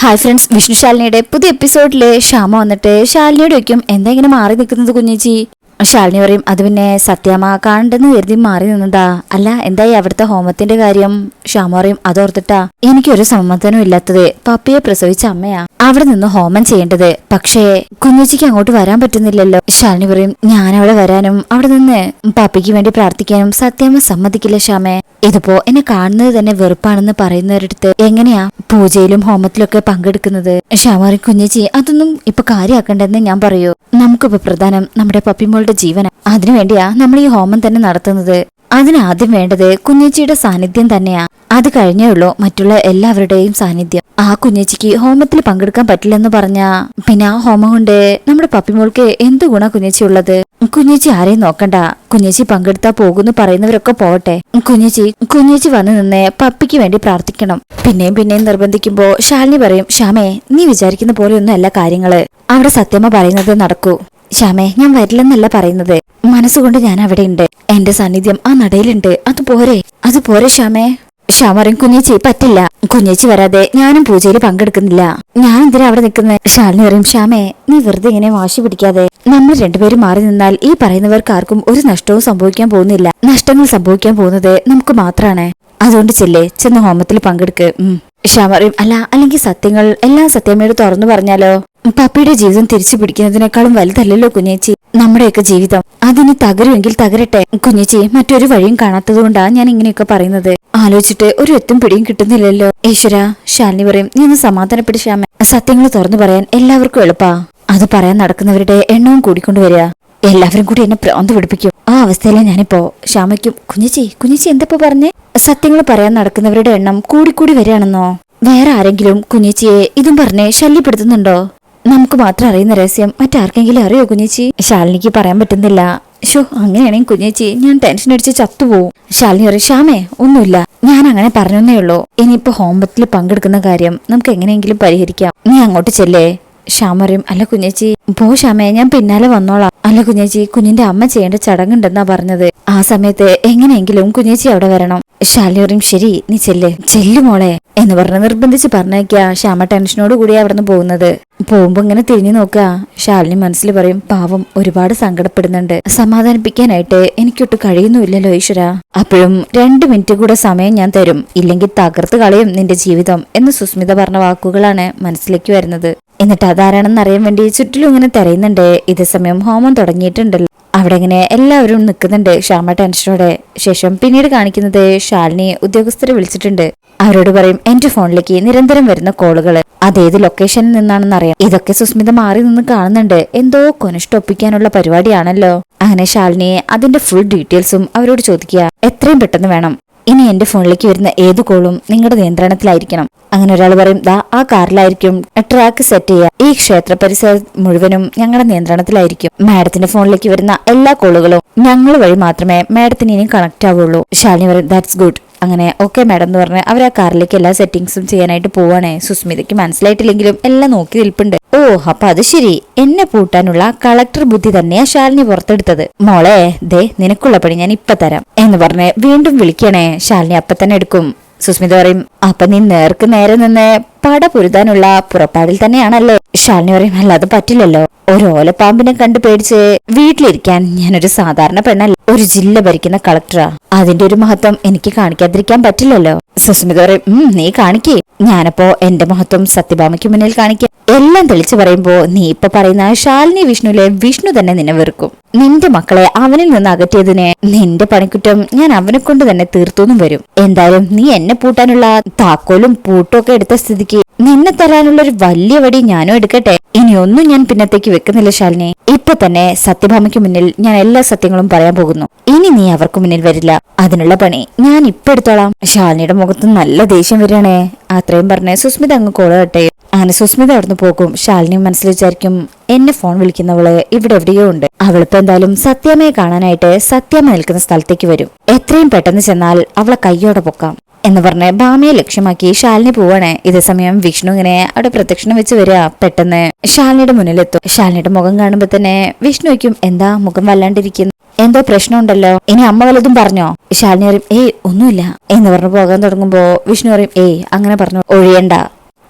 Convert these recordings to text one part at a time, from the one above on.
Hi friends Vishnu ശാലിനിയുടെ പുതിയ എപ്പിസോഡിൽ ശ്യാമ വന്നിട്ട് ശാലിനിയോട് വയ്ക്കും എന്താ ഇങ്ങനെ മാറി നിൽക്കുന്നത് കുഞ്ഞേച്ചി? ശാലിനി പറയും അത് പിന്നെ സത്യാമ്മ കാണണ്ടെന്ന് കരുതി മാറി നിന്നതാ. അല്ല എന്തായി അവിടുത്തെ ഹോമത്തിന്റെ കാര്യം? ശ്യാമ പറയും അതോർത്തിട്ടാ എനിക്കൊരു സമ്മതനും ഇല്ലാത്തത്. പപ്പിയെ പ്രസവിച്ച അമ്മയാ. അവിടെ നിന്ന് ഹോമം ചെയ്യേണ്ടത്. പക്ഷേ കുഞ്ഞേച്ചിക്ക് അങ്ങോട്ട് വരാൻ പറ്റുന്നില്ലല്ലോ. ശാലിനി പറയും ഞാൻ അവിടെ വരാനും അവിടെ നിന്ന് പപ്പിക്ക് വേണ്ടി പ്രാർത്ഥിക്കാനും സത്യാമ്മ സമ്മതിക്കില്ല ശ്യാമേ. ഇതിപ്പോ എന്നെ കാണുന്നത് തന്നെ വെറുപ്പാണെന്ന് പറയുന്നവരടുത്ത് എങ്ങനെയാ പൂജയിലും ഹോമത്തിലൊക്കെ പങ്കെടുക്കുന്നത്? ശ്യാമറി കുഞ്ഞേച്ചി അതൊന്നും ഇപ്പൊ കാര്യമാക്കണ്ടെന്ന് ഞാൻ പറയൂ. നമുക്കിപ്പോ പ്രധാനം നമ്മുടെ പപ്പിമോളുടെ ജീവന. അതിനുവേണ്ടിയാ നമ്മൾ ഈ ഹോമം തന്നെ നടത്തുന്നത്. അതിനാദ്യം വേണ്ടത് കുഞ്ഞേച്ചിയുടെ സാന്നിധ്യം തന്നെയാ. അത് കഴിഞ്ഞേ ഉള്ളൂ മറ്റുള്ള എല്ലാവരുടെയും സാന്നിധ്യം. ആ കുഞ്ഞേച്ചിക്ക് ഹോമത്തിൽ പങ്കെടുക്കാൻ പറ്റില്ലെന്ന് പറഞ്ഞാ. പിന്നെ ആ ഹോമം കൊണ്ട് നമ്മുടെ പപ്പിമോൾക്ക് എന്ത് ഗുണ കുഞ്ഞേച്ചി ഉള്ളത്? കുഞ്ഞേച്ചി ആരെയും നോക്കണ്ട. കുഞ്ഞേച്ചി പങ്കെടുത്താ പോകുന്നു പറയുന്നവരൊക്കെ പോവട്ടെ കുഞ്ഞേച്ചി കുഞ്ഞേച്ചി വന്നു നിന്ന് പപ്പിക്ക് വേണ്ടി പ്രാർത്ഥിക്കണം. പിന്നെയും പിന്നെയും നിർബന്ധിക്കുമ്പോ ശാലിനി പറയും ശ്യാമേ നീ വിചാരിക്കുന്ന പോലെയൊന്നും അല്ല കാര്യങ്ങൾ. അവിടെ സത്യമ്മ പറയുന്നത് നടക്കൂ. ശ്യാമേ ഞാൻ വരില്ലെന്നല്ല പറയുന്നത്. മനസ്സുകൊണ്ട് ഞാൻ അവിടെ ഉണ്ട് എന്റെ സാന്നിധ്യം ആ നടയിലുണ്ട്. അത് പോരെ. അത് പോരെ ശ്യാമേ. ശ്യാമറിയും കുഞ്ഞേച്ചി പറ്റില്ല. കുഞ്ഞേച്ചി വരാതെ ഞാനും പൂജയിൽ പങ്കെടുക്കുന്നില്ല. ഞാൻ എന്തിനാ അവിടെ നിൽക്കുന്നത് ഷാലിനി പറയും ശ്യാമേ നീ വെറുതെ ഇങ്ങനെ വാശി പിടിക്കാതെ നമ്മൾ രണ്ടുപേരും മാറി നിന്നാൽ ഈ പറയുന്നവർക്ക് ആർക്കും ഒരു നഷ്ടവും സംഭവിക്കാൻ പോകുന്നില്ല. നഷ്ടങ്ങൾ സംഭവിക്കാൻ പോകുന്നത് നമുക്ക് മാത്രാണ്. അതുകൊണ്ട് ചെല്ലേ ചെന്ന് ഹോമത്തിൽ പങ്കെടുക്ക്. ശ്യാമ അല്ല അല്ലെങ്കിൽ സത്യങ്ങൾ എല്ലാം സത്യമ്മയോട് തുറന്നു പറഞ്ഞാലോ? പപ്പിയുടെ ജീവിതം തിരിച്ചു പിടിക്കുന്നതിനേക്കാളും വലുതല്ലല്ലോ കുഞ്ഞേച്ചി. നമ്മുടെയൊക്കെ ജീവിതം. അതിന് തകരുമെങ്കിൽ തകരട്ടെ. കുഞ്ഞേച്ചി മറ്റൊരു വഴിയും കാണാത്തതുകൊണ്ടാ ഞാൻ ഇങ്ങനെയൊക്കെ പറയുന്നത്. ആലോചിച്ചിട്ട് ഒരു എത്തും പിടിയും കിട്ടുന്നില്ലല്ലോ. ഈശ്വര ശാലിനി പറയും നീ ഒന്ന് സമാധാനപ്പെട്ട് ശ്യാമ. സത്യങ്ങൾ തുറന്നു പറയാൻ എല്ലാവർക്കും എളുപ്പാ. അത് പറയാൻ നടക്കുന്നവരുടെ എണ്ണവും കൂടിക്കൊണ്ടുവരിക എല്ലാവരും കൂടി എന്നെ പ്രാന്ത് പിടിപ്പിക്കും. ആ അവസ്ഥയിലെ ഞാനിപ്പോ. ശ്യാമയ്ക്കും കുഞ്ഞേച്ചി കുഞ്ഞേച്ചി എന്തപ്പോ പറഞ്ഞേ? സത്യങ്ങൾ പറയാൻ നടക്കുന്നവരുടെ എണ്ണം കൂടിക്കൂടി വരികയാണെന്നോ? വേറെ ആരെങ്കിലും കുഞ്ഞേച്ചിയെ ഇതും പറഞ്ഞ് ശല്യപ്പെടുത്തുന്നുണ്ടോ? നമുക്ക് മാത്രം അറിയുന്ന രഹസ്യം മറ്റാർക്കെങ്കിലും അറിയോ കുഞ്ഞേച്ചി? ശാലിനിക്ക് പറയാൻ പറ്റുന്നില്ല. ഷോ അങ്ങനെയാണെങ്കിൽ കുഞ്ഞേച്ചി ഞാൻ ടെൻഷൻ അടിച്ച് ചത്തുപോകും ശാലിനി പറയും ശ്യാമേ ഒന്നുമില്ല. ഞാൻ അങ്ങനെ പറഞ്ഞേ ഉള്ളൂ. ഇനിയിപ്പോ ഹോംവർക്കിൽ പങ്കെടുക്കുന്ന കാര്യം നമുക്ക് എങ്ങനെയെങ്കിലും പരിഹരിക്കാം. നീ അങ്ങോട്ട് ചെല്ലേ? ശ്യാമ പറയും അല്ല കുഞ്ഞേച്ചി പോ ശ്യാമയെ ഞാൻ പിന്നാലെ വന്നോളാം. അല്ല കുഞ്ഞേച്ചി കുഞ്ഞിന്റെ അമ്മ ചെയ്യേണ്ട ചടങ്ങുണ്ടെന്നാ പറഞ്ഞത്. ആ സമയത്ത് എങ്ങനെയെങ്കിലും കുഞ്ഞേച്ചി അവിടെ വരണം. ശാലിനി ശരി നീ ചെല്ല്. ചെല്ലു മോളെ. എന്ന് പറഞ്ഞ് നിർബന്ധിച്ച് പറഞ്ഞേക്കാ ശ്യാമ ടെൻഷനോട് കൂടി അവിടെ നിന്ന് പോകുന്നത്. പോകുമ്പോ ഇങ്ങനെ തിരിഞ്ഞു നോക്കുക ശാലിനി മനസ്സിൽ പറയും പാവം ഒരുപാട് സങ്കടപ്പെടുന്നുണ്ട്. സമാധാനിപ്പിക്കാനായിട്ട് എനിക്കൊട്ട് കഴിയുന്നുമില്ലല്ലോ ഈശ്വര. അപ്പോഴും രണ്ടു മിനിറ്റ് കൂടെ സമയം ഞാൻ തരും. ഇല്ലെങ്കിൽ തകർത്ത് കളയും നിന്റെ ജീവിതം. എന്ന് സുസ്മിത പറഞ്ഞ വാക്കുകളാണ് മനസ്സിലേക്ക് വരുന്നത്. എന്നിട്ട് അതാരാണെന്ന് അറിയാൻ വേണ്ടി ചുറ്റിലും ഇങ്ങനെ തിരയുന്നുണ്ട്. ഇതേ സമയം ഹോമം തുടങ്ങിയിട്ടുണ്ടല്ലോ. അവിടെ ഇങ്ങനെ എല്ലാവരും നിൽക്കുന്നുണ്ട്. ശ്യാമ ടെൻഷനോടെ. ശേഷം പിന്നീട് കാണിക്കുന്നത് ശാലിനി ഉദ്യോഗസ്ഥരെ വിളിച്ചിട്ടുണ്ട്. അവരോട് പറയും എന്റെ ഫോണിലേക്ക് നിരന്തരം വരുന്ന കോളുകൾ. അതേത് ലൊക്കേഷനിൽ നിന്നാണെന്ന് അറിയാം. ഇതൊക്കെ സുസ്മിത മാറി നിന്ന് കാണുന്നുണ്ട്. എന്തോ കൊനിഷ്ടൊപ്പിക്കാനുള്ള പരിപാടിയാണല്ലോ. അങ്ങനെ ശാലിനിയെ അതിന്റെ ഫുൾ ഡീറ്റെയിൽസും അവരോട് ചോദിക്കുക. എത്രയും പെട്ടെന്ന് വേണം. ഇനി എന്റെ ഫോണിലേക്ക് വരുന്ന ഏത് കോളും നിങ്ങളുടെ നിയന്ത്രണത്തിലായിരിക്കണം. അങ്ങനെ ഒരാൾ പറയും ദാ ആ കാറിലായിരിക്കും. ട്രാക്ക് സെറ്റ് ചെയ്യുക. ഈ ക്ഷേത്ര പരിസരം മുഴുവനും ഞങ്ങളുടെ നിയന്ത്രണത്തിലായിരിക്കും. മാഡത്തിന്റെ ഫോണിലേക്ക് വരുന്ന എല്ലാ കോളുകളും ഞങ്ങൾ വഴി മാത്രമേ മാഡത്തിന് ഇനി കണക്ട് ആവുള്ളൂ. ശാലിനി പറയും ദാറ്റ്സ് ഗുഡ് അങ്ങനെ ഓക്കെ മാഡം എന്ന് പറഞ്ഞ് അവർ ആ കാറിലേക്ക് എല്ലാ സെറ്റിങ്സും ചെയ്യാനായിട്ട് പോവാണേ. സുസ്മിതയ്ക്ക് മനസ്സിലായിട്ടില്ലെങ്കിലും എല്ലാം നോക്കി നിൽപ്പുണ്ട്. ഓ അപ്പൊ അത് ശരി. എന്നെ പൂട്ടാനുള്ള കളക്ടർ ബുദ്ധി തന്നെയാ ശാലിനി പുറത്തെടുത്തത്. മോളെ ദേ നിനക്കുള്ള പണി ഞാൻ ഇപ്പൊ തരാം എന്ന് പറഞ്ഞ് വീണ്ടും വിളിക്കണേ. ശാലിനി അപ്പൊ തന്നെ എടുക്കും. സുസ്മിത പറയും അപ്പൊ നീ നേർക്ക് നേരെ നിന്ന് പട പൊരുതാനുള്ള പുറപ്പാടിൽ തന്നെയാണല്ലേ. ശാലിനി പറയും അല്ല അത് പറ്റില്ലല്ലോ. ഒരു ഓലപ്പാമ്പിനെ കണ്ട് പേടിച്ച് വീട്ടിലിരിക്കാൻ ഞാനൊരു സാധാരണ പെണ്ണല്ല? ഒരു ജില്ല ഭരിക്കുന്ന കളക്ടറാ. അതിന്റെ ഒരു മഹത്വം എനിക്ക് കാണിക്കാതിരിക്കാൻ പറ്റില്ലല്ലോ. സുസ്മിത പറയും നീ കാണിക്കേ. ഞാനപ്പോ എന്റെ മഹത്വം സത്യഭാമയ്ക്ക് മുന്നിൽ കാണിക്കാം. എല്ലാം തെളിച്ചു പറയുമ്പോ നീ ഇപ്പൊ പറയുന്ന ശാലിനി വിഷ്ണുവിലെ വിഷ്ണു തന്നെ നിന്നെ വെറുക്കും. നിന്റെ മക്കളെ അവനിൽ നിന്ന് അകറ്റിയതിനെ നിന്റെ പണിക്കുറ്റം ഞാൻ അവനെ കൊണ്ട് തന്നെ തീർത്തുന്നും വരും. എന്തായാലും നീ എന്നെ പൂട്ടാനുള്ള താക്കോലും പൂട്ടും ഒക്കെ എടുത്ത സ്ഥിതിക്ക് നിന്നെ തരാനുള്ള ഒരു വലിയ വടി ഞാനും എടുക്കട്ടെ. ഇനി ഒന്നും ഞാൻ പിന്നത്തേക്ക് വെക്കുന്നില്ല ശാലിനി. ഇപ്പൊ തന്നെ സത്യഭാമയ്ക്ക് മുന്നിൽ ഞാൻ എല്ലാ സത്യങ്ങളും പറയാൻ പോകുന്നു. ഇനി നീ അവർക്ക് മുന്നിൽ വരില്ല. അതിനുള്ള പണി ഞാൻ ഇപ്പൊ എടുത്തോളാം. ശാലിനിയുടെ മുഖത്ത് നല്ല ദേഷ്യം വരികയാണേ. അത്രയും പറഞ്ഞ് സുസ്മിത അങ്ങ് കോളട്ടെ അങ്ങനെ സുസ്മിത അവിടുന്ന് പോകും. ശാലിനി മനസ്സിൽ വിചാരിക്കും എന്നെ ഫോൺ വിളിക്കുന്നവൾ ഇവിടെ എവിടെയോ ഉണ്ട്. അവളിപ്പോ എന്തായാലും സത്യാമ്മയെ കാണാനായിട്ട് സത്യാമ്മ നിൽക്കുന്ന സ്ഥലത്തേക്ക് വരും. എത്രയും പെട്ടെന്ന് ചെന്നാൽ അവളെ കയ്യോടെ പൊക്കാം. എന്ന് പറഞ്ഞ് ഭാമയെ ലക്ഷ്യമാക്കി ശാലിനി പോവാണ്. ഇതേ സമയം വിഷ്ണു ഇങ്ങനെ അവിടെ പ്രദക്ഷിണം വെച്ച് വരിക. പെട്ടെന്ന് ശാലിനിയുടെ മുന്നിലെത്തും. ശാലിനിയുടെ മുഖം കാണുമ്പോ തന്നെ വിഷ്ണു വയ്ക്കും എന്താ മുഖം വല്ലാണ്ടിരിക്കുന്നു? എന്തോ പ്രശ്നമുണ്ടല്ലോ? ഇനി അമ്മ വല്ലതും പറഞ്ഞോ? ശാലിനി പറയും ഏയ് ഒന്നുമില്ല. എന്ന് പറഞ്ഞു പോകാൻ തുടങ്ങുമ്പോ വിഷ്ണു പറയും ഏയ് അങ്ങനെ പറഞ്ഞു. ഒഴിയണ്ട.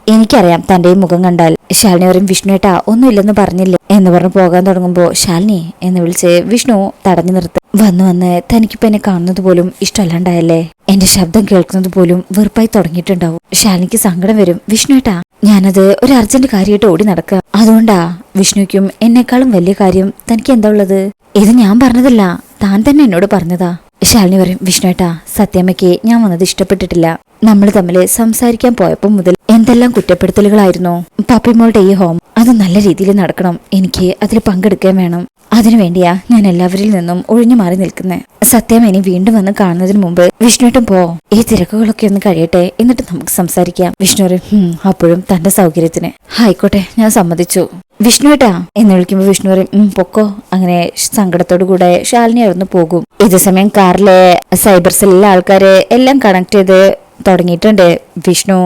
എനിക്കറിയാം തന്റെ മുഖം കണ്ടാൽ ശാലിനി പറയും വിഷ്ണുവേട്ടാ ഒന്നുമില്ലെന്ന് പറഞ്ഞില്ലേ? എന്ന് പറഞ്ഞ് പോകാൻ തുടങ്ങുമ്പോൾ ശാലിനി എന്ന് വിളിച്ച് വിഷ്ണു തടഞ്ഞു നിർത്തും. വന്നു വന്ന് തനിക്കിപ്പോ എന്നെ കാണുന്നത് പോലും ഇഷ്ടമല്ലാണ്ടായല്ലേ? എന്റെ ശബ്ദം കേൾക്കുന്നത് പോലും വെറുപ്പായി തുടങ്ങിയിട്ടുണ്ടാവും. ശാലിനിക്ക് സങ്കടം വരും വിഷ്ണുവേട്ടാ ഞാനത് ഒരു അർജന്റ് കാര്യമായിട്ട് ഓടി നടക്കുക. അതുകൊണ്ടാ വിഷ്ണുക്കും എന്നെക്കാളും വലിയ കാര്യം തനിക്ക് എന്താ ഉള്ളത്? ഇത് ഞാൻ പറഞ്ഞതല്ല താൻ തന്നെ എന്നോട് പറഞ്ഞതാ. ശാലിനി പറയും വിഷ്ണുവേട്ടാ സത്യമ്മയ്ക്ക് ഞാൻ വന്നത് ഇഷ്ടപ്പെട്ടിട്ടില്ല. നമ്മൾ തമ്മിൽ സംസാരിക്കാൻ പോയപ്പോൾ മുതൽ എന്തെല്ലാം കുറ്റപ്പെടുത്തലുകളായിരുന്നു. പപ്പിമോളുടെ ഈ ഹോം അത് നല്ല രീതിയിൽ നടക്കണം. എനിക്ക് അതിൽ പങ്കെടുക്കാൻ വേണം. അതിനുവേണ്ടിയാ ഞാൻ എല്ലാവരിൽ നിന്നും ഒഴിഞ്ഞു മാറി നിൽക്കുന്നത് സത്യം ഇനി വീണ്ടും വന്ന് കാണുന്നതിന് മുമ്പ് വിഷ്ണുട്ടും പോ. ഈ തിരക്കുകളൊക്കെ ഒന്ന് കഴിയട്ടെ എന്നിട്ട് നമുക്ക് സംസാരിക്കാം. വിഷ്ണു "ഹും, അപ്പോഴും തന്റെ സൗകര്യത്തിന്. ആയിക്കോട്ടെ ഞാൻ സമ്മതിച്ചു. വിഷ്ണുവേട്ടാ എന്ന് വിളിക്കുമ്പോൾ വിഷ്ണു പറയും "ഉം, പൊക്കോ. അങ്ങനെ സങ്കടത്തോടു കൂടെ ശാലിനി അവിടുന്ന് പോകും. ഇതേ സമയം കാറിലെ സൈബർ സെല്ലിലെ ആൾക്കാരെ എല്ലാം കണക്ട് ചെയ്ത് തുടങ്ങിയിട്ടുണ്ട്. വിഷ്ണു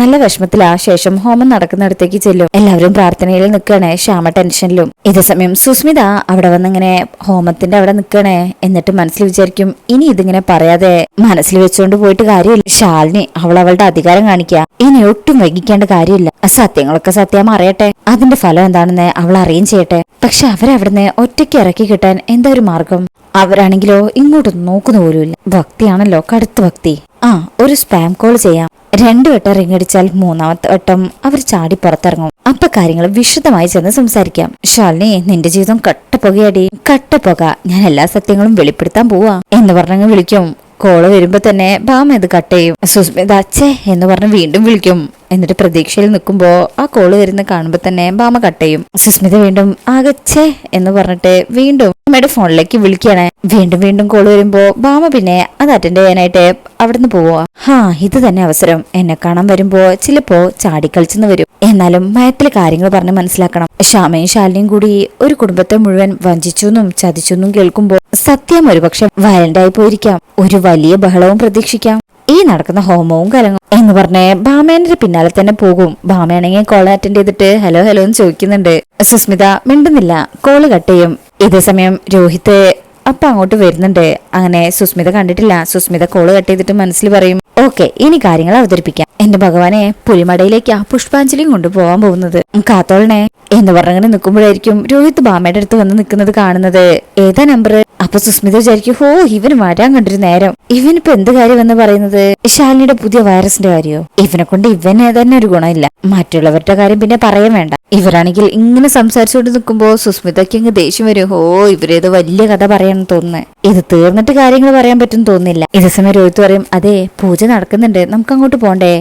നല്ല വിഷമത്തിലാ ശേഷം ഹോമം നടക്കുന്നിടത്തേക്ക് ചെല്ലും. എല്ലാവരും പ്രാർത്ഥനയിൽ നിൽക്കണേ ശ്യാമ ടെൻഷനിലും. ഇതേ സമയം സുസ്മിത അവിടെ വന്നിങ്ങനെ ഹോമത്തിന്റെ അവിടെ നിൽക്കണേ എന്നിട്ട് മനസ്സിൽ വിചാരിക്കും ഇനി ഇതിങ്ങനെ പറയാതെ മനസ്സിൽ വെച്ചുകൊണ്ട് പോയിട്ട് കാര്യമില്ല. ശാലിനി അവൾ അവളുടെ അധികാരം കാണിക്കുക ഇനി ഒട്ടും വൈകിക്കേണ്ട കാര്യമില്ല. സത്യങ്ങളൊക്കെ സത്യം അറിയട്ടെ. അതിന്റെ ഫലം എന്താണെന്ന് അവൾ അറിയും ചെയ്യട്ടെ. പക്ഷെ അവരവിടുന്ന് ഒറ്റയ്ക്ക് ഇറക്കി കിട്ടാൻ എന്താ ഒരു മാർഗം? അവരാണെങ്കിലോ ഇങ്ങോട്ട് നോക്കുന്ന പോലുമില്ല. ഭക്തിയാണല്ലോ കടുത്ത ഭക്തി. ആ ഒരു സ്പാം കോൾ ചെയ്യാം. രണ്ടു വട്ടം റിംഗ് അടിച്ചാൽ മൂന്നാമത്തെ വട്ടം അവർ ചാടി പുറത്തിറങ്ങും. അപ്പൊ കാര്യങ്ങൾ വിശദമായി ചെന്ന് സംസാരിക്കാം. ഷാലിനി നിന്റെ ജീവിതം കട്ടപ്പുകയടി. കട്ടപ്പുക ഞാൻ എല്ലാ സത്യങ്ങളും വെളിപ്പെടുത്താൻ പോവാ. എന്ന് പറഞ്ഞങ്ങ് വിളിക്കും. കോൾ വരുമ്പോ തന്നെ ബാമ ഇത് കട്ട് ചെയ്യും. സുസ്മിത അച്ഛേ എന്ന് പറഞ്ഞ് വീണ്ടും വിളിക്കും. എന്നിട്ട് പ്രതീക്ഷയിൽ നിൽക്കുമ്പോ ആ കോൾ വരുന്ന കാണുമ്പോ തന്നെ ബാമ കട്ട് ചെയ്യും. സുസ്മിത വീണ്ടും ആകച്ചേ എന്ന് പറഞ്ഞിട്ട് വീണ്ടും അമ്മയുടെ ഫോണിലേക്ക് വിളിക്കുകയാണ്. വീണ്ടും വീണ്ടും കോൾ വരുമ്പോ ബാമ പിന്നെ അത് അറ്റൻഡ് ചെയ്യാനായിട്ട് അവിടുന്ന് പോവുക ഹാ ഇത് തന്നെ അവസരം. എന്നെ കാണാൻ വരുമ്പോ ചിലപ്പോ ചാടിക്കളിച്ചെന്ന് വരും. എന്നാലും മയത്തിലെ കാര്യങ്ങൾ പറഞ്ഞ് മനസ്സിലാക്കണം. ശ്യാമയും ശാലിനിയും കൂടി ഒരു കുടുംബത്തെ മുഴുവൻ വഞ്ചിച്ചെന്നും ചതിച്ചെന്നും കേൾക്കുമ്പോ സത്യം ഒരുപക്ഷെ വയലന്റായി പോയിരിക്കാം. ഒരു വലിയ ബഹളവും പ്രതീക്ഷിക്കാം. ഈ നടക്കുന്ന ഹോമവും കലങ്ങും. എന്ന് പറഞ്ഞ് ഭാമേന്റെ പിന്നാലെ തന്നെ പോകും. ബാമയാണെങ്കിൽ കോൾ അറ്റൻഡ് ചെയ്തിട്ട് ഹലോ ഹലോ എന്ന് ചോദിക്കുന്നുണ്ട്. സുസ്മിത മിണ്ടുന്നില്ല. കോൾ കട്ട് ചെയ്യും. ഇതേ സമയം രോഹിത് അപ്പൊ അങ്ങോട്ട് വരുന്നുണ്ട്. അങ്ങനെ സുസ്മിത കണ്ടിട്ടില്ല. സുസ്മിത കോൾ കട്ട് ചെയ്തിട്ട് മനസ്സിൽ പറയും ഓക്കെ ഇനി കാര്യങ്ങൾ അവതരിപ്പിക്കാം. എന്റെ ഭഗവാനെ പുലിമടയിലേക്ക് ആ പുഷ്പാഞ്ജലിയും കൊണ്ടുപോകാൻ പോകുന്നത്. കാത്തോളണേ. എന്ന് പറഞ്ഞങ്ങനെ നിൽക്കുമ്പോഴായിരിക്കും രോഹിത് ബാമയുടെ അടുത്ത് വന്ന് നിൽക്കുന്നത് കാണുന്നത്. ഏതാ നമ്പർ അപ്പൊ സുസ്മിത വിചാരിക്കും ഹോ ഇവന് വരാൻ കണ്ടൊരു നേരം. ഇവനിപ്പോ എന്ത് കാര്യമെന്ന് പറയുന്നത്? ശാലിനിയുടെ പുതിയ വൈറസിന്റെ കാര്യോ? ഇവനെ കൊണ്ട് ഇവനെ തന്നെ ഒരു ഗുണമില്ല. മറ്റുള്ളവരുടെ കാര്യം പിന്നെ പറയാൻ വേണ്ട. ഇവരാണെങ്കിൽ ഇങ്ങനെ സംസാരിച്ചുകൊണ്ട് നിൽക്കുമ്പോ സുസ്മിതയ്ക്ക് അങ്ങ് ദേഷ്യം വരും. ഹോ ഇവരേത് വലിയ കഥ പറയണം തോന്നുന്നു. ഇത് തീർന്നിട്ട് കാര്യങ്ങൾ പറയാൻ പറ്റും തോന്നുന്നില്ല. ഇതേ സമയം രോഹിത് പറയും അതെ പൂജ നടക്കുന്നുണ്ട്. നമുക്ക് അങ്ങോട്ട് പോണ്ടേ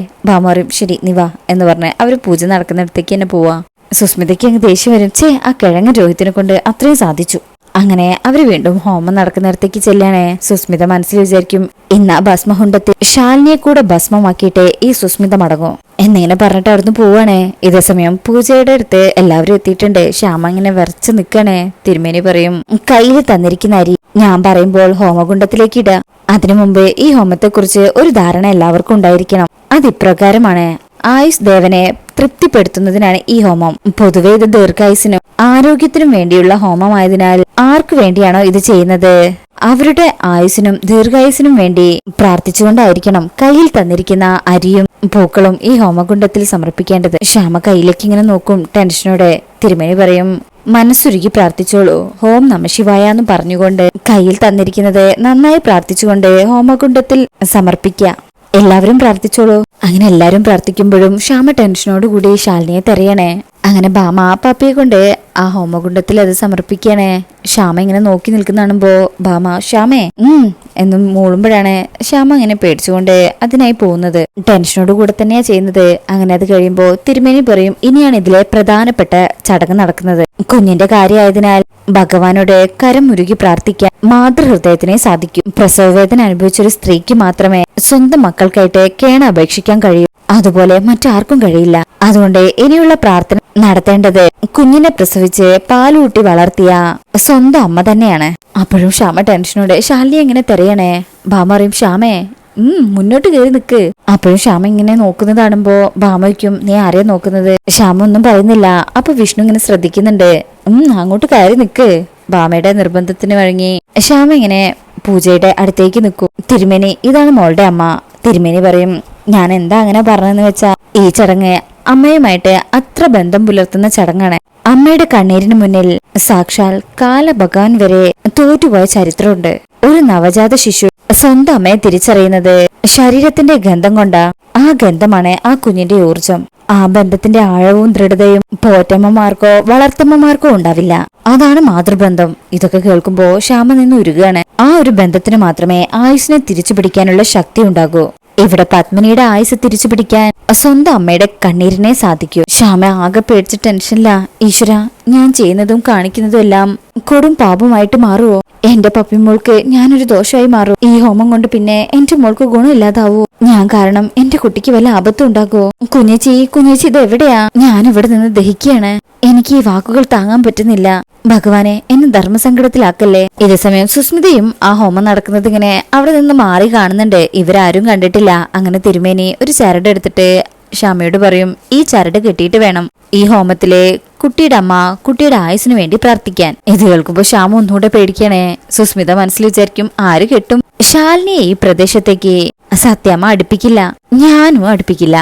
പറയും ശരി നീ വാ എന്ന് പറഞ്ഞ് അവർ പൂജ നടക്കുന്നിടത്തേക്ക് തന്നെ പോവാ. സുസ്മിതയ്ക്ക് അങ്ങ് ദേഷ്യം വരും. ചേ ആ കിഴങ്ങൻ രോഹിത്തിനെ കൊണ്ട് അത്രയും സാധിച്ചു. അങ്ങനെ അവർ വീണ്ടും ഹോമം നടക്കുന്നിടത്തേക്ക് ചെല്ലാണേ. സുസ്മിത മനസ്സിൽ വിചാരിക്കും ഇന്ന് ആ ഭസ്മഹുണ്ടത്തിൽ ശാലിനിയെ കൂടെ ഭസ്മമാക്കിയിട്ടേ ഈ സുസ്മിത മടങ്ങും. എന്നിങ്ങനെ പറഞ്ഞിട്ട് അവിടുന്ന് പോവാണേ. ഇതേ സമയം പൂജയുടെ അടുത്ത് എല്ലാവരും എത്തിയിട്ടുണ്ട്. ശ്യാമ ഇങ്ങനെ വിറച്ച് നിൽക്കണേ തിരുമേനി പറയും കയ്യിൽ തന്നിരിക്കുന്ന അരി ഞാൻ പറയുമ്പോൾ ഹോമകുണ്ടത്തിലേക്ക് ഇടുക അതിനു മുമ്പ് ഈ ഹോമത്തെക്കുറിച്ച് ഒരു ധാരണ എല്ലാവർക്കും ഉണ്ടായിരിക്കണം. അത് ഇപ്രകാരമാണ്. ആയുഷ് ദേവനെ തൃപ്തിപ്പെടുത്തുന്നതിനാണ് ഈ ഹോമം. പൊതുവെ ഇത് ദീർഘായുസിനും ആരോഗ്യത്തിനും വേണ്ടിയുള്ള ഹോമമായതിനാൽ ആർക്കു വേണ്ടിയാണോ ഇത് ചെയ്യുന്നത്? അവരുടെ ആയുസിനും ദീർഘായുസിനും വേണ്ടി പ്രാർത്ഥിച്ചുകൊണ്ടായിരിക്കണം കയ്യിൽ തന്നിരിക്കുന്ന അരിയും പൂക്കളും ഈ ഹോമകുണ്ടത്തിൽ സമർപ്പിക്കേണ്ടത്. ശ്യാമ കയ്യിലേക്ക് ഇങ്ങനെ നോക്കും ടെൻഷനോടെ. തിരുമേനി പറയും മനസ്സുരുകി പ്രാർത്ഥിച്ചോളൂ. ഹോം നമശിവായ എന്ന് പറഞ്ഞുകൊണ്ട് കയ്യിൽ തന്നിരിക്കുന്നത് നന്നായി പ്രാർത്ഥിച്ചുകൊണ്ട് ഹോമകുണ്ടത്തിൽ സമർപ്പിക്കുക എല്ലാവരും പ്രാർത്ഥിച്ചോളൂ. അങ്ങനെ എല്ലാവരും പ്രാർത്ഥിക്കുമ്പോഴും ശ്യാമ ടെൻഷനോടുകൂടി ശാലിനിയെ തെരയണേ. അങ്ങനെ ബാമ പാപ്പിയെ കൊണ്ട് ആ ഹോമകുണ്ടത്തിൽ അത് സമർപ്പിക്കണേ. ശ്യാമ ഇങ്ങനെ നോക്കി നിൽക്കുന്ന കാണുമ്പോ ബാമ ശ്യാമേ ഉം എന്നും മൂളുമ്പോഴാണ് ശ്യാമ അങ്ങനെ പേടിച്ചുകൊണ്ട് അതിനായി പോകുന്നത്. ടെൻഷനോട് കൂടെ തന്നെയാ ചെയ്യുന്നത്. അങ്ങനെ അത് കഴിയുമ്പോ തിരുമേനി പറയും ഇനിയാണ് ഇതിലെ പ്രധാനപ്പെട്ട ചടങ്ങ് നടക്കുന്നത്. കുഞ്ഞിന്റെ കാര്യമായതിനാൽ ഭഗവാനോട് കരം മുരുകി പ്രാർത്ഥിക്കാൻ മാതൃഹൃദയത്തിനെ സാധിക്കും. പ്രസവവേദന അനുഭവിച്ചൊരു സ്ത്രീക്ക് മാത്രമേ സ്വന്തം മക്കൾക്കായിട്ട് കേണ അപേക്ഷിക്കാൻ കഴിയും. അതുപോലെ മറ്റാർക്കും കഴിയില്ല. അതുകൊണ്ട് ഇനിയുള്ള പ്രാർത്ഥന നടത്തേണ്ടത് കുഞ്ഞിനെ പ്രസവിച്ച് പാലൂട്ടി വളർത്തിയ സ്വന്തം അമ്മ തന്നെയാണ്. അപ്പോഴും ക്ഷാമ ടെൻഷനോടെ ശാലി എങ്ങനെ തെരയണേ ഭാമ പറയും ശ്യാമേ ഉം മുന്നോട്ട് കയറി നിക്ക്. അപ്പോഴും ശ്യാമ ഇങ്ങനെ നോക്കുന്നത് കാണുമ്പോ ഭാമയ്ക്കും നീ ആരെയാ നോക്കുന്നത്? ശ്യാമ ഒന്നും പറയുന്നില്ല. അപ്പൊ വിഷ്ണു ഇങ്ങനെ ശ്രദ്ധിക്കുന്നുണ്ട്. ഉം അങ്ങോട്ട് കയറി നിക്ക്. ബാമയുടെ നിർബന്ധത്തിന് വഴങ്ങി ശ്യാമ ഇങ്ങനെ പൂജയുടെ അടുത്തേക്ക് നിൽക്കും. തിരുമേനി ഇതാണ് മോളുടെ അമ്മ. തിരുമേനി പറയും ഞാൻ എന്താ അങ്ങനെ പറഞ്ഞതെന്ന് വെച്ചാ ഈ ചടങ്ങ് അമ്മയുമായിട്ട് അത്ര ബന്ധം പുലർത്തുന്ന ചടങ്ങാണ്. അമ്മയുടെ കണ്ണീരിന് മുന്നിൽ സാക്ഷാൽ കാലഭഗവാൻ വരെ തോറ്റുപോയ ചരിത്രമുണ്ട്. ഒരു നവജാത ശിശു സ്വന്തം അമ്മയെ തിരിച്ചറിയുന്നത് ശരീരത്തിന്റെ ഗന്ധം കൊണ്ടാ ആ ഗന്ധമാണ് ആ കുഞ്ഞിന്റെ ഊർജം ആ ബന്ധത്തിന്റെ ആഴവും ദൃഢതയും പോറ്റമ്മമാർക്കോ വളർത്തമ്മമാർക്കോ ഉണ്ടാവില്ല. അതാണ് മാതൃബന്ധം. ഇതൊക്കെ കേൾക്കുമ്പോ ശ്യാമ നിന്ന് ഉരുകയാണ് ആ ഒരു ബന്ധത്തിന് മാത്രമേ ആയുസിനെ തിരിച്ചു പിടിക്കാനുള്ള ശക്തി ഉണ്ടാകൂ. ഇവിടെ പത്മിനിയുടെ ആയുസ് തിരിച്ചു പിടിക്കാൻ സ്വന്തം അമ്മയുടെ കണ്ണീരിനെ സാധിക്കൂ. ശ്യാമ ആകെ പേടിച്ച ടെൻഷനില്ല ഈശ്വര ഞാൻ ചെയ്യുന്നതും കാണിക്കുന്നതും എല്ലാം കൊടും പാപമായിട്ട് മാറുവോ? എന്റെ പപ്പി മോൾക്ക് ഞാനൊരു ദോഷമായി മാറും. ഈ ഹോമം കൊണ്ട് പിന്നെ എന്റെ മോൾക്ക് ഗുണമില്ലാതാവൂ. ഞാൻ കാരണം എന്റെ കുട്ടിക്ക് വല്ല ആപത്തും ഉണ്ടാകുമോ കുഞ്ഞേച്ചി കുഞ്ഞേച്ചി ഇത് എവിടെയാ? ഞാൻ ഇവിടെ നിന്ന് ദഹിക്കുകയാണ്. എനിക്ക് ഈ വാക്കുകൾ താങ്ങാൻ പറ്റുന്നില്ല. ഭഗവാനെ എന്നെ ധർമ്മസങ്കടത്തിലാക്കല്ലേ? ഇതേ സമയം സുസ്മിതയും ആ ഹോമം നടക്കുന്നത് ഇങ്ങനെ അവിടെ നിന്ന് മാറി കാണുന്നുണ്ട്. ഇവരാരും കണ്ടിട്ടില്ല. അങ്ങനെ തിരുമേനി ഒരു ചരട് എടുത്തിട്ട് ഷാമയോട് പറയും ഈ ചരട് കെട്ടിയിട്ട് വേണം ഈ ഹോമത്തിലെ കുട്ടിയുടെ അമ്മ കുട്ടിയുടെ ആയുസിനു വേണ്ടി പ്രാർത്ഥിക്കാൻ. ഇത് കേൾക്കുമ്പോ ശ്യാമ ഒന്നുകൂടെ പേടിക്കണേ. സുസ്മിത മനസ്സിൽ വിചാരിക്കും ആര് കെട്ടും? ശാലിനിയെ ഈ പ്രദേശത്തേക്ക് സത്യമ്മ അടുപ്പിക്കില്ല ഞാനും അടുപ്പിക്കില്ല.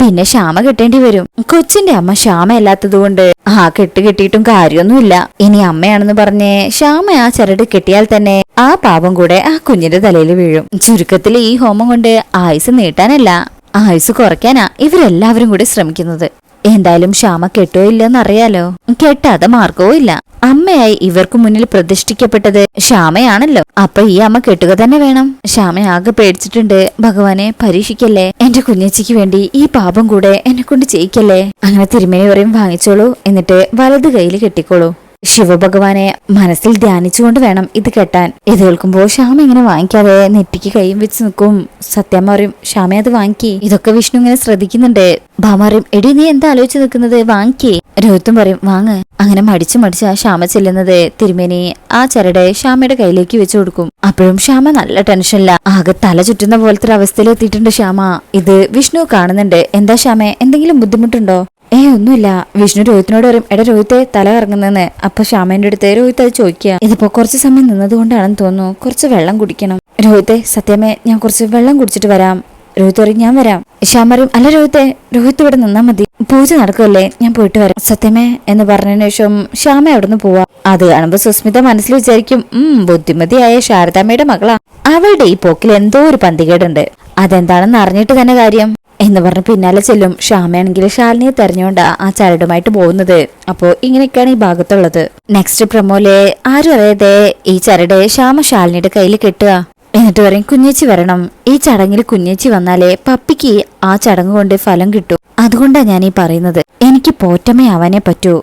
പിന്നെ ശ്യാമ കെട്ടേണ്ടി വരും. കൊച്ചിന്റെ അമ്മ ശ്യാമ അല്ലാത്തതുകൊണ്ട് ആ കെട്ട് കെട്ടിയിട്ടും കാര്യമൊന്നുമില്ല. ഇനി അമ്മയാണെന്ന് പറഞ്ഞ് ശ്യാമ ആ ചരട് കെട്ടിയാൽ തന്നെ ആ പാപം കൂടെ ആ കുഞ്ഞിന്റെ തലയിൽ വീഴും. ചുരുക്കത്തിൽ ഈ ഹോമം കൊണ്ട് ആയുസ് നീട്ടാനല്ല. ആയുസ് കുറയ്ക്കാനാ ഇവരെല്ലാവരും കൂടി ശ്രമിക്കുന്നത്. എന്തായാലും ക്ഷാമ കെട്ടോ ഇല്ലെന്നറിയാലോ? കെട്ടാതെ മാർഗവും ഇല്ല. അമ്മയായി ഇവർക്ക് മുന്നിൽ പ്രതിഷ്ഠിക്കപ്പെട്ടത് ശ്യാമയാണല്ലോ അപ്പൊ ഈ അമ്മ കെട്ടുക തന്നെ വേണം. ശ്യാമ ആകെ പേടിച്ചിട്ടുണ്ട്. ഭഗവാനെ പരീക്ഷിക്കല്ലേ? എന്റെ കുഞ്ഞച്ചിക്ക് വേണ്ടി ഈ പാപം കൂടെ എന്നെ കൊണ്ട് ചെയ്യിക്കല്ലേ? അങ്ങനെ തിരുമേനി പറയും വാങ്ങിച്ചോളൂ. എന്നിട്ട് വലത് കയ്യിൽ കെട്ടിക്കോളൂ. ശിവഭഗവാനെ മനസ്സിൽ ധ്യാനിച്ചുകൊണ്ട് വേണം ഇത് കെട്ടാൻ. ഇത് കേൾക്കുമ്പോൾ ശ്യാമ ഇങ്ങനെ വാങ്ങിക്കാതെ നെറ്റിക്ക് കൈയും വെച്ച് നിൽക്കും. സത്യം പറയും ശ്യാമ അത് വാങ്ങിക്കി. ഇതൊക്കെ വിഷ്ണു ഇങ്ങനെ ശ്രദ്ധിക്കുന്നുണ്ട്. ഭാമ പറയും എടി നീ എന്താ ആലോചിച്ച് നിൽക്കുന്നത്? വാങ്ങിക്കേ. രോഹിത്തും പറയും വാങ്ങ്. അങ്ങനെ മടിച്ചു മടിച്ച് ആ ശ്യാമ ചെല്ലുന്നത് തിരുമേനി ആ ചരട് ശ്യാമയുടെ കയ്യിലേക്ക് വെച്ചു കൊടുക്കും. അപ്പോഴും ശ്യാമ നല്ല ടെൻഷനില്ല ആകെ തല ചുറ്റുന്ന പോലത്തെ അവസ്ഥയിൽ എത്തിയിട്ടുണ്ട് ശ്യാമ. ഇത് വിഷ്ണു കാണുന്നുണ്ട്. എന്താ ശ്യാമ എന്തെങ്കിലും ബുദ്ധിമുട്ടുണ്ടോ? ഏ ഒന്നുമില്ല. വിഷ്ണു രോഹിത്തിനോട് പറയും എടാ രോഹിത്തെ തല കറങ്ങുന്നെന്ന്. അപ്പൊ ശ്യാമേന്റെ അടുത്ത് രോഹിത്ത് അത് ചോദിക്കുക. ഇതിപ്പോ കുറച്ച് സമയം നിന്നത് കൊണ്ടാണെന്ന് തോന്നുന്നു. കുറച്ച് വെള്ളം കുടിക്കണം. രോഹിത്തെ സത്യമേ ഞാൻ കുറച്ച് വെള്ളം കുടിച്ചിട്ട് വരാം. രോഹിത് പറയും ഞാൻ വരാം. ശ്യാം പറയും അല്ല രോഹിത്തെ രോഹിത്ത് ഇവിടെ നിന്നാ മതി. പൂജ നടക്കുമല്ലേ ഞാൻ പോയിട്ട് വരാം. സത്യമേ എന്ന് പറഞ്ഞതിന് ശേഷം ശ്യാമ അവിടുന്ന് പോവാ. അത് കാണുമ്പോ സുസ്മിത മനസ്സിൽ വിചാരിക്കും ഉം ബുദ്ധിമതിയായ ശാരദാമ്മയുടെ മകളാ. അവളുടെ ഈ പോക്കിൽ എന്തോ ഒരു പന്തികേടുണ്ട്. അതെന്താണെന്ന് അറിഞ്ഞിട്ട് തന്നെ കാര്യം. എന്ന് പറഞ്ഞ് പിന്നാലെ ചെല്ലും ശ്യാമയാണെങ്കിൽ ശാലിനിയെ തെരഞ്ഞുകൊണ്ട് ആ ചരടുമായിട്ട് പോകുന്നത്. അപ്പോ ഇങ്ങനെയൊക്കെയാണ് ഈ ഭാഗത്തുള്ളത്. നെക്സ്റ്റ് പ്രമോലെ ആരും അറിയാതെ ഈ ചരട് ശ്യാമ ശാലിനിയുടെ കയ്യിൽ കെട്ടുക. എന്നിട്ട് പറയും കുഞ്ഞേച്ചി വരണം. ഈ ചടങ്ങിൽ കുഞ്ഞേച്ചി വന്നാലേ പപ്പിക്ക് ആ ചടങ്ങ് കൊണ്ട് ഫലം കിട്ടും. അതുകൊണ്ടാ ഞാൻ ഈ പറയുന്നത്. എനിക്ക് പോറ്റമ്മയാവാനേ പറ്റൂ.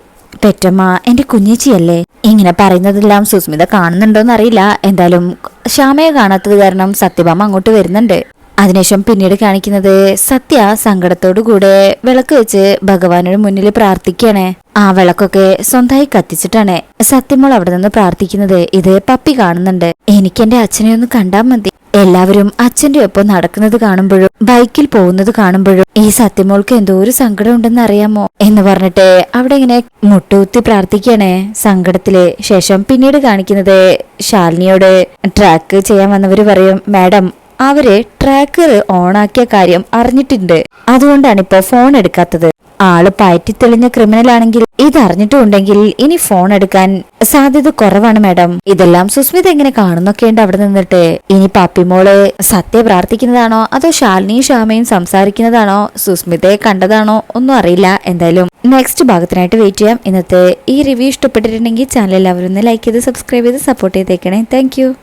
പെറ്റമ്മ എന്റെ കുഞ്ഞേച്ചിയല്ലേ? ഇങ്ങനെ പറയുന്നതെല്ലാം സുസ്മിത കാണുന്നുണ്ടോന്ന് അറിയില്ല എന്തായാലും ശ്യാമയെ കാണാത്തത് കാരണം സത്യഭാമ അങ്ങോട്ട് വരുന്നുണ്ട്. അതിനുശേഷം പിന്നീട് കാണിക്കുന്നത് സത്യ സങ്കടത്തോടു കൂടെ വിളക്ക് വെച്ച് ഭഗവാനോട് മുന്നിൽ പ്രാർത്ഥിക്കുകയാണ്. ആ വിളക്കൊക്കെ സ്വന്തമായി കത്തിച്ചിട്ടാണ് സത്യമോൾ അവിടെ നിന്ന് പ്രാർത്ഥിക്കുന്നത്. ഇത് പപ്പി കാണുന്നുണ്ട്. എനിക്ക് എന്റെ അച്ഛനെ ഒന്ന് കണ്ടാൽ മതി. എല്ലാവരും അച്ഛന്റെ ഒപ്പം നടക്കുന്നത് കാണുമ്പോഴും ബൈക്കിൽ പോകുന്നത് കാണുമ്പോഴും ഈ സത്യമോൾക്ക് എന്തോ ഒരു സങ്കടം ഉണ്ടെന്ന് അറിയാമോ? എന്ന് പറഞ്ഞിട്ട് അവിടെ ഇങ്ങനെ മുട്ടുകുത്തി പ്രാർത്ഥിക്കണേ സങ്കടത്തിൽ ശേഷം പിന്നീട് കാണിക്കുന്നത് ശാലിനിയോട് ട്രാക്ക് ചെയ്യാൻ വന്നവര് പറയും മാഡം അവർ ട്രാക്കർ ഓണാക്കിയ കാര്യം അറിഞ്ഞിട്ടുണ്ട്. അതുകൊണ്ടാണ് ഇപ്പൊ ഫോൺ എടുക്കാത്തത്. ആൾ പയറ്റി തെളിഞ്ഞ ക്രിമിനൽ ആണെങ്കിൽ ഇത് അറിഞ്ഞിട്ടുണ്ടെങ്കിൽ ഇനി ഫോൺ എടുക്കാൻ സാധ്യത കുറവാണ് മാഡം. ഇതെല്ലാം സുസ്മിത എങ്ങനെ കാണുന്നൊക്കെയുണ്ട് അവിടെ നിന്നിട്ട്. ഇനി പാപ്പിമോൾ സത്യ പ്രാർത്ഥിക്കുന്നതാണോ അതോ ശാലിനിയും ശ്യാമയും സംസാരിക്കുന്നതാണോ? സുസ്മിതയെ കണ്ടതാണോ? ഒന്നും അറിയില്ല. എന്തായാലും നെക്സ്റ്റ് ഭാഗത്തിനായിട്ട് വെയിറ്റ് ചെയ്യാം. ഇന്നത്തെ ഈ റിവ്യൂ ഇഷ്ടപ്പെട്ടിട്ടുണ്ടെങ്കിൽ ചാനൽ എല്ലാവരും ഒന്ന് ലൈക്ക് ചെയ്ത് സബ്സ്ക്രൈബ് ചെയ്ത് സപ്പോർട്ട് ചെയ്തേക്കണേ. താങ്ക്